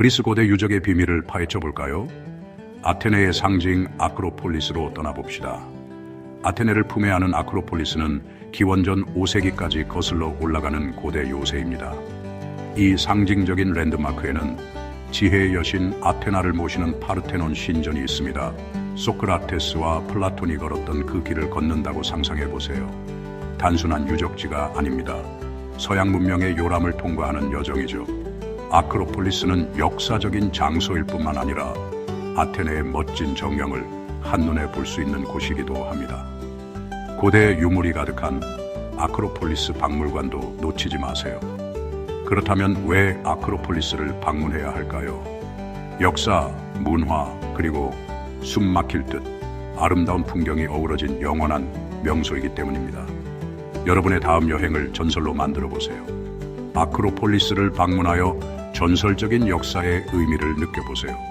그리스 고대 유적의 비밀을 파헤쳐 볼까요? 아테네의 상징 아크로폴리스로 떠나봅시다. 아테네를 품에 안은 아크로폴리스는 기원전 5세기까지 거슬러 올라가는 고대 요새입니다. 이 상징적인 랜드마크에는 지혜의 여신 아테나를 모시는 파르테논 신전이 있습니다. 소크라테스와 플라톤이 걸었던 그 길을 걷는다고 상상해 보세요. 단순한 유적지가 아닙니다. 서양 문명의 요람을 통과하는 여정이죠. 아크로폴리스는 역사적인 장소일 뿐만 아니라 아테네의 멋진 정령을 한눈에 볼 수 있는 곳이기도 합니다. 고대 유물이 가득한 아크로폴리스 박물관도 놓치지 마세요. 그렇다면 왜 아크로폴리스를 방문해야 할까요? 역사, 문화, 그리고 숨 막힐 듯 아름다운 풍경이 어우러진 영원한 명소이기 때문입니다. 여러분의 다음 여행을 전설로 만들어 보세요. 아크로폴리스를 방문하여 전설적인 역사의 의미를 느껴보세요.